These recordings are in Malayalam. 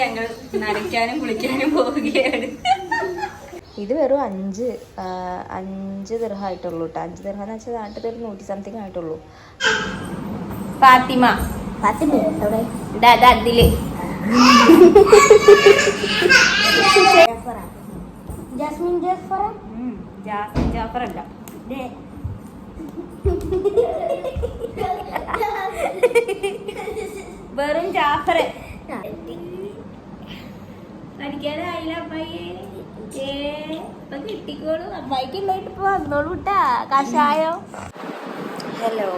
ഞങ്ങൾ നനയ്ക്കാനും കുളിക്കാനും പോവുകയാണ്. ഇത് വെറും അഞ്ച് അഞ്ച് ദിർഹമായിട്ടുള്ളൂ കേട്ടോ അഞ്ച് ദിർഹം എന്ന് വെച്ചാൽ നാട്ടിൽ ഒരു നൂറ്റി സംതിങ് ആയിട്ടുള്ളൂ. ഫാത്തിമ. ഫാത്തിമ അതിൽ ജാസ്മിൻ ജാഫറ? ജാസ്മിൻ ജാഫർ അല്ല. വെറും ജാഫർ പഠിക്കാനായില്ല അമ്മായി. ഏ ഇപ്പൊ കിട്ടിക്കോളൂ. അമ്മായിക്ക് ഉള്ളതായിട്ട് ഇപ്പൊ വന്നോളൂ കേട്ടാ കഷായോ. ഹലോ.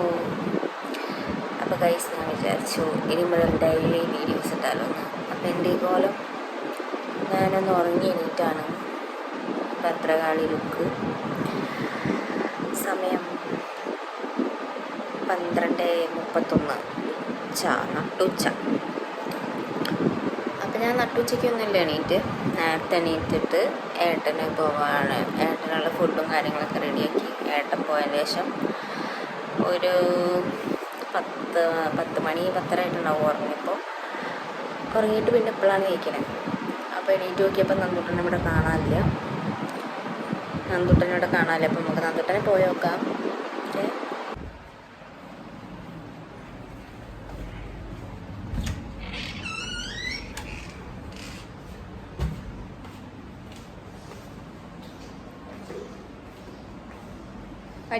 അപ്പൊ ഗൈസ് ഞാൻ വിചാരിച്ചു ഇനി മുതൽ ഡെയിലി വീഡിയോസ് ഇട്ടാലോ അപ്പൊ എന്റെ എന്റെ കോലം ഞാനൊന്ന് ഉറങ്ങി എണീറ്റാണ്. പത്രകാളി ലുക്ക് സമയം പന്ത്രണ്ട് മുപ്പത്തൊന്ന്. ഉച്ച നട്ടുച്ച ഞാൻ നട്ടുച്ചയ്ക്കൊന്നുമില്ല എണീറ്റ് നേരത്തെ എണീറ്റിട്ട് ഏട്ടന് പോവാണ്. ഏട്ടനുള്ള ഫുഡും കാര്യങ്ങളൊക്കെ റെഡിയാക്കി ഏട്ടൻ പോയതിന് ശേഷം ഒരു പത്ത് പത്ത് മണി പത്തര ആയിട്ടുണ്ടാവും ഉറങ്ങിയപ്പോൾ. ഉറങ്ങിയിട്ട് പിന്നെ ഇപ്പോഴാണ് കഴിക്കണേ അപ്പോൾ എണീറ്റ് നോക്കിയപ്പോൾ നന്ദുട്ടനെ ഇവിടെ കാണാനില്ല. നന്ദുട്ടനെ ഇവിടെ കാണാനില്ല. അപ്പോൾ നമുക്ക് നന്ദുട്ടനെ പോയി നോക്കാം ഏ?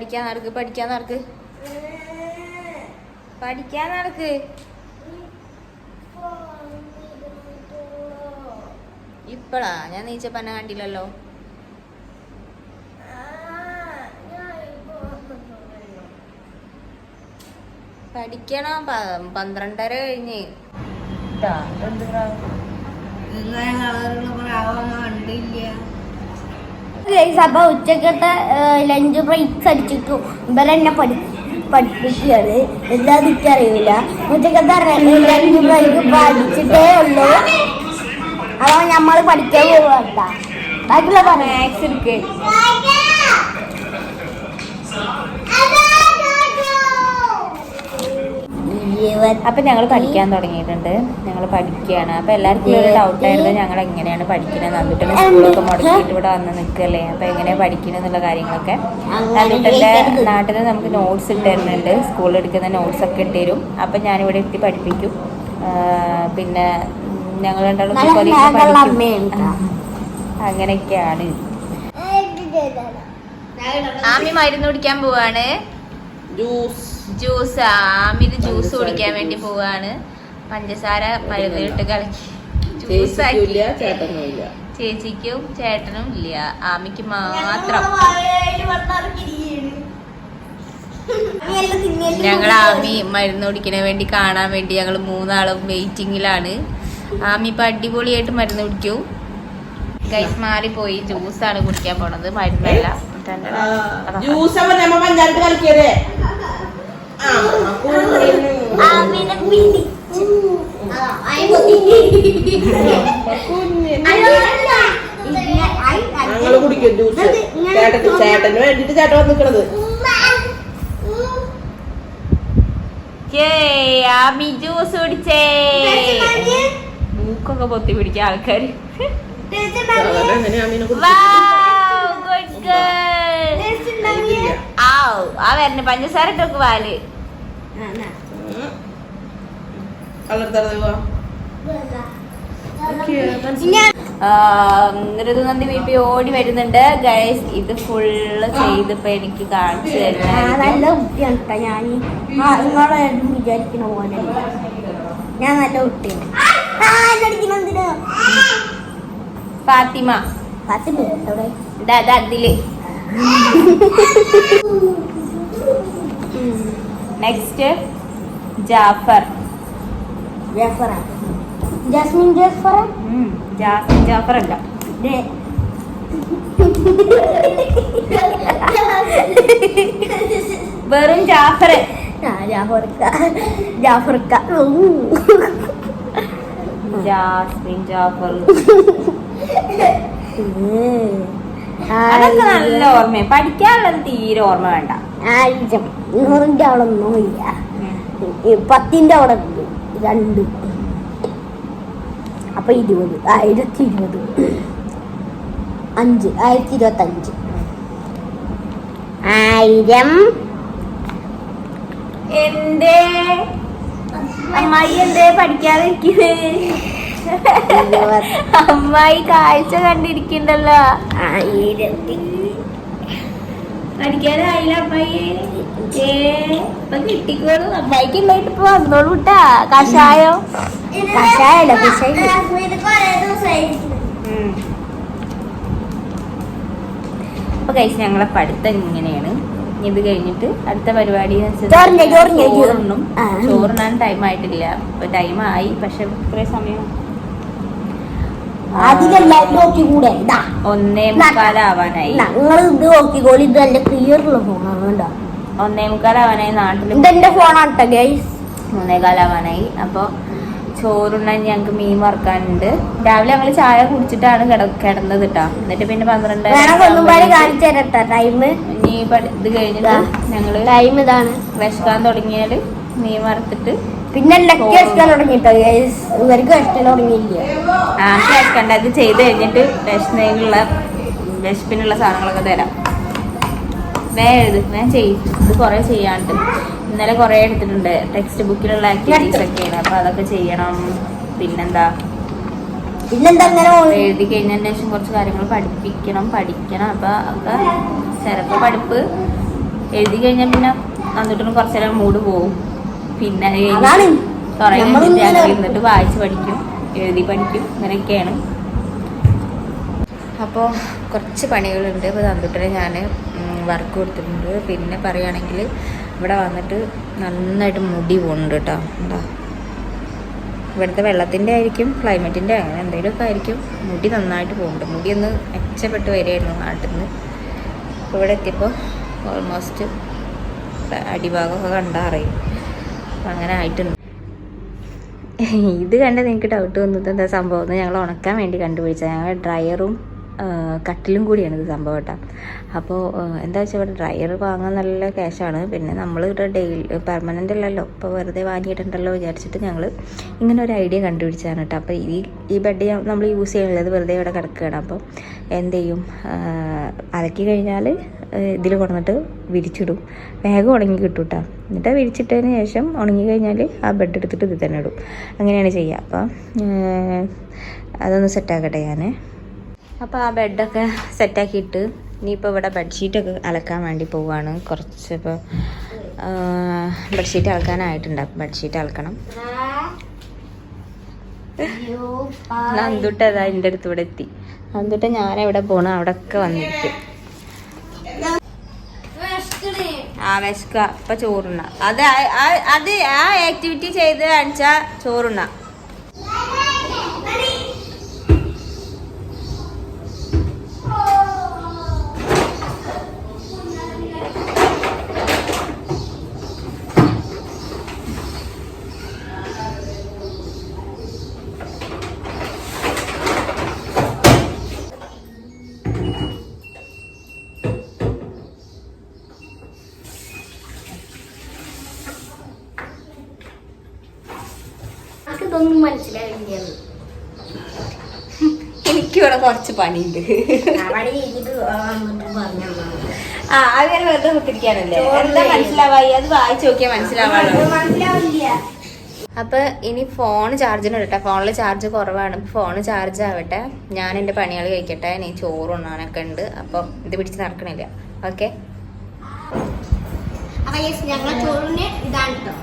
പഠിക്കാൻ നടക്ക് പഠിക്കാൻ നടക്ക്. പഠിക്കാൻ നടക്ക്. ഇപ്പളാ? ഞാൻ നീച്ച പന്നെ കണ്ടില്ലല്ലോ. പഠിക്കണം. പന്ത്രണ്ടര കഴിഞ്ഞ്. ട്ടാ, എന്തിനാ? അപ്പൊ ഉച്ചക്കത്തെ ലഞ്ച് ബ്രേക്സ് അടിച്ചിട്ടു. ഇവരെന്നെ പഠി പഠിപ്പിക്കുകയാണ്. എന്താ എനിക്കറിയില്ല ഉച്ചക്കത്തെ ലഞ്ച് ബ്രേക്ക് പഠിച്ചിട്ടേ ഉള്ളൂ. അപ്പൊ നമ്മൾ പഠിക്കാൻ പോവാ ബാക്കിയുള്ള മാത്സ് എടുക്ക്. അപ്പൊ ഞങ്ങൾ പഠിക്കാൻ തുടങ്ങിയിട്ടുണ്ട്. ഞങ്ങൾ പഠിക്കുകയാണ്. അപ്പൊ എല്ലാവർക്കും ഒരു ഡൗട്ട് ആയിരുന്നു. ഞങ്ങൾ എങ്ങനെയാണ് പഠിക്കുന്നത് നന്ദിട്ടിന്റെ സ്കൂളൊക്കെ മുടക്കിയിട്ട് ഇവിടെ വന്ന് നിൽക്കല്ലേ അപ്പൊ എങ്ങനെയാണ് പഠിക്കുന്നത് എന്നുള്ള കാര്യങ്ങളൊക്കെ നന്ദിട്ടിന്റെ നാട്ടിൽ നമുക്ക് നോട്ട്സ് ഇട്ടുതരുന്നുണ്ട് സ്കൂളിൽ എടുക്കുന്ന നോട്ട്സ് ഒക്കെ ഇട്ടുതരും അപ്പൊ ഞാനിവിടെ എത്തി പഠിപ്പിക്കും. പിന്നെ ഞങ്ങൾ രണ്ടാളും അങ്ങനെയൊക്കെയാണ്. ആമി മരുന്ന് കുടിക്കാൻ പോവാണ്. ജ്യൂസ്. ജ്യൂസ് ആമിത് ജ്യൂസ് കുടിക്കാൻ വേണ്ടി പോവാണ്. പഞ്ചസാര മരുന്നിട്ട് കലക്കി. ഇല്ല ചേച്ചിക്കും ചേട്ടനും ഇല്ല. ആമിക്ക് മാത്രം. ഞങ്ങൾ ആമി മരുന്ന് കുടിക്കണ വേണ്ടി കാണാൻ വേണ്ടി ഞങ്ങൾ മൂന്നാളും വെയിറ്റിങ്ങിലാണ്. ആമി ഇപ്പൊ അടിപൊളിയായിട്ട് മരുന്ന് കുടിക്കും. ഗൈസ് മാറിപ്പോയി. ജ്യൂസാണ് കുടിക്കാൻ പോണത്. മരുന്നല്ല. ജ്യൂസ് നമ്മ പഞ്ചായത്ത്. കുഞ്ഞിന്. ഞങ്ങൾ കുടിക്കും ജ്യൂസ് ചേട്ടന് വേണ്ടിട്ട് ചേട്ടൻ ആമി ജ്യൂസ് കുടിച്ചേ. മൂക്കൊക്കെ പൊത്തി പിടിച്ച കുറിച്ച്? ഗുഡ് ഗേൾ ആ വരണ പഞ്ചസാര ഇട്ടൊക്കെ പാൽ ഋതുനന്ദി വീട്ടിൽ ഓടി വരുന്നുണ്ട്. ഗൈസ് ഇത് ഫുള്ള് ചെയ്തിപ്പോ എനിക്ക് കാണിച്ചു നല്ല കുട്ടിയാണ് കേട്ടോ ഞാൻ നിങ്ങളെ പോലെ. ഞാൻ നല്ല കുട്ടിയാണ്. ആ, എന്നെ ഫാത്തിമ. ഫാത്തിമ അതിൽ നെക്സ്റ്റ് ജാഫർ. ജാഫർ ജാസ്മിൻ ജാഫറ? ഉം, ജാസ്മിൻ ജാഫർ അല്ല. വെറും ജാഫർ ജാഫർക്ക. ജാസ്മിൻ ജാഫർ. അതൊക്കെ നല്ല ഓർമ്മ പഠിക്കാനുള്ളത് തീരെ ഓർമ്മ വേണ്ട. ആയിരം നൂറിന്റെ അവിടെ ഒന്നുമില്ല പത്തിന്റെ അവിടെ രണ്ട്. അപ്പൊ ഇരുപത്. ആയിരത്തി ഇരുപത് അഞ്ച്. ആയിരത്തി ഇരുപത്തി അഞ്ച് ആയിരം. എന്തേ? അമ്മായി എന്തേ പഠിക്കാതിരിക്കുന്നത് ഇരുപത് അമ്മായി കാഴ്ച കണ്ടിരിക്കണ്ടല്ലോ. പഠിക്കാനായില്ല അമ്മായി. ഏ ഇപ്പൊ കിട്ടിക്കോളൂ. അമ്മായിക്ക് ഉണ്ടായിട്ട് ഇപ്പൊ വന്നോളൂ കേട്ടാ കഷായോ? കഷായല്ല കഷായ? അപ്പൊ കഴിച്ച് ഞങ്ങളെ പഠിത്തം ഇങ്ങനെയാണ്. ഇത് കഴിഞ്ഞിട്ട് അടുത്ത പരിപാടി ചോറിന്. ചോറിനാൻ ടൈം ആയിട്ടില്ല. ടൈം ആയി പക്ഷെ ഇത്രയും സമയം അധികം എല്ലാവരും നോക്കിക്കൂടെ? ഇതാ. ഒന്നേ മുക്കാലാവാനായി. നിങ്ങൾ ഇത് നോക്കിക്കോളി ഇത് നല്ല ക്ലിയർ ഉള്ള ഫോണാണ് കേട്ടോ. ഒന്നേ മുക്കാലാവാനായി നാട്ടിൽ ഇതെന്റെ ഫോണാണ് കേട്ടോ ഗൈസ് മൂന്നേകാലാവാനായി അപ്പോൾ ചോറുണ്ണാൻ ഞങ്ങൾക്ക് മീൻ വറക്കാനുണ്ട്. രാവിലെ ഞങ്ങൾ ചായ കുടിച്ചിട്ടാണ് കിട കിടന്നത് കേട്ടോ എന്നിട്ട് പിന്നെ പന്ത്രണ്ട് ഇനി ഇത് കഴിഞ്ഞിട്ട് ഞങ്ങൾ ടൈം ഇതാണ്. വിശക്കാൻ തുടങ്ങിയാൽ മീൻ വറുത്തിട്ട് പിന്നെ ലക്കി വെച്ചാൽ തുടങ്ങിട്ടോ ഇവർക്ക് വെച്ചാൽ തുടങ്ങിയില്ല? ആ വെക്കണ്ട ഇത് ചെയ്ത് കഴിഞ്ഞിട്ട് വിശന്നതിനുള്ള വിശപ്പിനുള്ള സാധനങ്ങളൊക്കെ തരാം. വേ എഴുത്. ഞാൻ ചെയ്യും. ഇത് കുറേ ചെയ്യാണ്ട്. ഇന്നലെ കുറേ എടുത്തിട്ടുണ്ട്. ടെക്സ്റ്റ് ബുക്കിലുള്ള ആക്ടിവിറ്റീസ് ഒക്കെയാണ്. അപ്പൊ അതൊക്കെ ചെയ്യണം. പിന്നെന്താ? പിന്നെന്താ എഴുതി കഴിഞ്ഞതിന് ശേഷം കുറച്ച് കാര്യങ്ങൾ പഠിപ്പിക്കണം. പഠിക്കണം. അപ്പൊ ഒക്കെ ചിലപ്പോൾ പഠിപ്പ് എഴുതി കഴിഞ്ഞാൽ പിന്നെ വന്നിട്ടൊന്നും കുറച്ചേരം മൂഡ് പോവും. പിന്നെ അത് കഴിഞ്ഞ് അതാണ്. കുറെ കഴിഞ്ഞിട്ട് ഞങ്ങൾ ഇരുന്നിട്ട് വായിച്ച് പഠിക്കും എഴുതി പഠിക്കും അങ്ങനെയൊക്കെയാണ് അപ്പോൾ കുറച്ച് പണികളുണ്ട്. ഇപ്പോൾ തന്നിട്ട് ഞാൻ വർക്ക് കൊടുത്തിട്ടുണ്ട്. പിന്നെ പറയുകയാണെങ്കിൽ ഇവിടെ വന്നിട്ട് നന്നായിട്ട് മുടി പോകുന്നുണ്ട് കേട്ടോ എന്താ? ഇവിടുത്തെ വെള്ളത്തിന്റെ ആയിരിക്കും ക്ലൈമറ്റിന്റെ അങ്ങനെ എന്തെങ്കിലുമൊക്കെ ആയിരിക്കും. മുടി നന്നായിട്ട് പോകുന്നുണ്ട് മുടി ഒന്ന് മെച്ചപ്പെട്ട് വരികയായിരുന്നു നാട്ടിൽ നിന്ന് അപ്പോൾ ഇവിടെ എത്തിയപ്പോൾ ഓൾമോസ്റ്റ് അടിഭാഗമൊക്കെ കണ്ടാൽ അറിയും അപ്പം അങ്ങനെ ആയിട്ടുണ്ട്. ഇത് കണ്ട് നിങ്ങൾക്ക് ഡൗട്ട് വന്നത് എന്താ സംഭവം എന്ന് ഞങ്ങൾ ഉണക്കാൻ വേണ്ടി കണ്ടുപിടിച്ചത് ഞങ്ങൾ ഡ്രയറും കട്ടിലും കൂടിയാണ് ഇത് സംഭവം കേട്ടോ. അപ്പോൾ എന്താ വെച്ചാൽ ഇവിടെ ഡ്രയർ വാങ്ങാൻ നല്ല ക്യാഷാണ്. പിന്നെ നമ്മൾ ഇവിടെ ഡെയിലി പെർമനന്റ് അല്ലല്ലോ. ഇപ്പോൾ വെറുതെ വാങ്ങിയിട്ടുണ്ടല്ലോ വിചാരിച്ചിട്ട് ഞങ്ങൾ ഇങ്ങനെ ഒരു ഐഡിയ കണ്ടുപിടിച്ചതാണ് കേട്ടോ. അപ്പോൾ ഈ ഈ ബെഡ് നമ്മൾ യൂസ് ചെയ്യാനുള്ളത് വെറുതെ ഇവിടെ കിടക്കുകയാണ്. അപ്പോൾ എന്ത് ചെയ്യും? അലക്കി കഴിഞ്ഞാൽ ഇതിൽ കൊണ്ടുവന്നിട്ട് വിരിച്ചിടും. വേഗം ഉണങ്ങി കിട്ടും കേട്ടോ. എന്നിട്ട് വിരിച്ചിട്ടതിന് ശേഷം ഉണങ്ങി കഴിഞ്ഞാൽ ആ ബെഡ് എടുത്തിട്ട് ഇത് തന്നെ ഇടും. അങ്ങനെയാണ് ചെയ്യുക. അപ്പോൾ അതൊന്ന് സെറ്റാക്കട്ടെ ഞാൻ അപ്പോൾ ആ ബെഡൊക്കെ സെറ്റാക്കിയിട്ട് ഇനിയിപ്പോൾ ഇവിടെ ബെഡ്ഷീറ്റൊക്കെ അലക്കാൻ വേണ്ടി പോവുകയാണ് കുറച്ച് ഇപ്പോൾ ബെഡ്ഷീറ്റ് അലക്കാനായിട്ടുണ്ട് ബെഡ്ഷീറ്റ് അലക്കണം. നന്ദുട്ട അതാ എന്റെ അടുത്ത് ഇവിടെ എത്തി. നന്ദുട്ട ഞാൻ എവിടെ അവിടെ ഒക്കെ വന്നിരിക്കും. ആ വിശക്ക. അപ്പൊ ചോറുണ്ണ. അത് അത് ആ ആക്ടിവിറ്റി ചെയ്ത് കാണിച്ചാ ചോറുണ്ണ. കുറച്ച് പണിയുണ്ട്. ആ അത് ഞാൻ വെറുതെ കുത്തിരിക്കാനല്ലേ എന്താ മനസ്സിലാവായി? അത് വായിച്ചു നോക്കിയാൽ മനസ്സിലാവാണോ അപ്പൊ ഇനി ഫോൺ ചാർജിന് ഇടട്ടെ. ഫോണിൽ ചാർജ് കുറവാണ്. ഫോൺ ചാർജ് ആവട്ടെ. ഞാൻ എന്റെ പണികൾ കഴിക്കട്ടെ. ഇനി ചോറ് ഉണ്ണാനൊക്കെ ഉണ്ട്. അപ്പം ഇത് പിടിച്ച് നടക്കണില്ല. ഓക്കെ? ഞങ്ങളെ ചോറിന് ഇതാണ് കേട്ടോ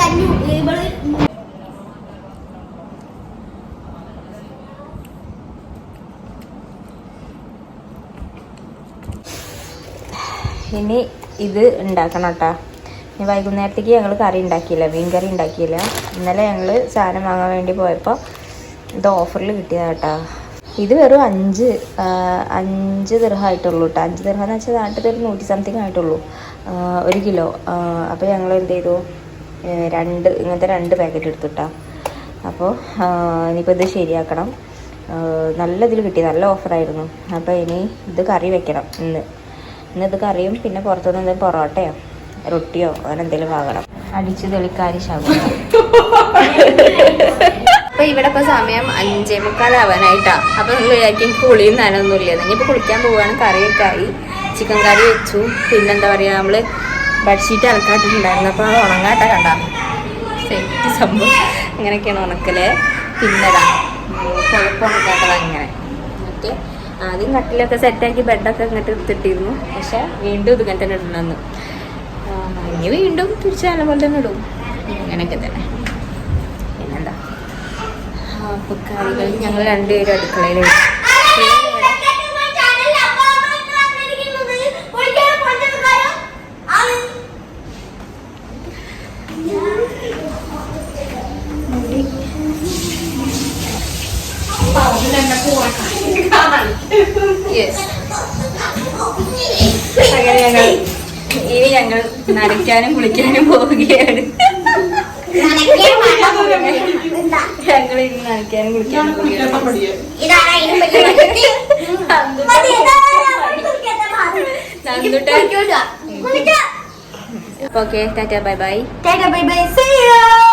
കഞ്ഞു ഇനി ഇത് ഉണ്ടാക്കണം കേട്ടോ. ഇനി വൈകുന്നേരത്തേക്ക് ഞങ്ങൾ കറി ഉണ്ടാക്കിയില്ല മീൻ കറി ഉണ്ടാക്കിയില്ല. ഇന്നലെ ഞങ്ങൾ സാധനം വാങ്ങാൻ വേണ്ടി പോയപ്പോൾ ഇത് ഓഫറിൽ കിട്ടിയതാണ് കേട്ടോ. ഇത് വെറും അഞ്ച് അഞ്ച് ദിർഹമായിട്ടുള്ളൂ കേട്ടോ. അഞ്ച് ദിർഹം വെച്ചാൽ നാട്ടിൽ ഒരു നൂറ്റി സംതിങ് ആയിട്ടുള്ളൂ. ഒരു കിലോ. അപ്പോൾ ഞങ്ങൾ എന്ത് ചെയ്തു? രണ്ട് ഇങ്ങനത്തെ രണ്ട് പാക്കറ്റ് എടുത്തുട്ടാ അപ്പോൾ ഇനിയിപ്പോൾ ഇത് ശരിയാക്കണം. നല്ല ഇതിൽ കിട്ടി നല്ല ഓഫറായിരുന്നു. അപ്പോൾ ഇനി ഇത് കറി വെക്കണം ഇന്ന്. ഇന്ന് ഇത് കറിയും പിന്നെ പുറത്തുനിന്ന് എന്തെങ്കിലും പൊറോട്ടയോ റൊട്ടിയോ അങ്ങനെ എന്തെങ്കിലും വാങ്ങണം. അടിച്ചു തെളിക്കാരി ശകുനം അപ്പൊ ഇവിടെ ഇപ്പൊ സമയം അഞ്ചേ മുക്കാലാവാനായിട്ടാ അപ്പൊ നിങ്ങൾ വിചാരിക്കും കുളിയും നനൊന്നുമില്ല ഇനിയിപ്പോ കുളിക്കാൻ പോവാണ്. കറിയൊക്കെ ആയി. ചിക്കൻ കറി വെച്ചു. പിന്നെന്താ പറയാ നമ്മൾ ബെഡ്ഷീറ്റ് അലക്കാട്ടിട്ടുണ്ടായിരുന്നു അപ്പൊ അത് ഉണങ്ങാട്ട കണ്ട. സെറ്റ് സംഭവം. അങ്ങനെയൊക്കെയാണ് ഉണക്കൽ. പിന്നെടാ കുഴപ്പമുണക്കാട്ടത് അങ്ങനെ എന്നിട്ട് ആദ്യം കട്ടിലൊക്കെ സെറ്റാക്കി ബെഡൊക്കെ ഇങ്ങോട്ട് എടുത്തിട്ടിരുന്നു പക്ഷെ വീണ്ടും ഇത് ഇങ്ങനെ തന്നെ ഇടണമെന്ന് ഇനി വീണ്ടും തിരിച്ചു നല്ല പോലെ തന്നെ ഇടും. അങ്ങനെയൊക്കെ തന്നെ. പിന്നെന്താ? അപ്പൊ കറികൾ ഞങ്ങൾ രണ്ടുപേരും അടുക്കളയിൽ നനയ്ക്കാനും കുളിക്കാനും പോവുകയാണ്. ഞങ്ങൾ ഇനി നനയ്ക്കാനും കുളിക്കാനും പോവുകയാണ്. Okay tata bye bye. Tata bye bye. See See you.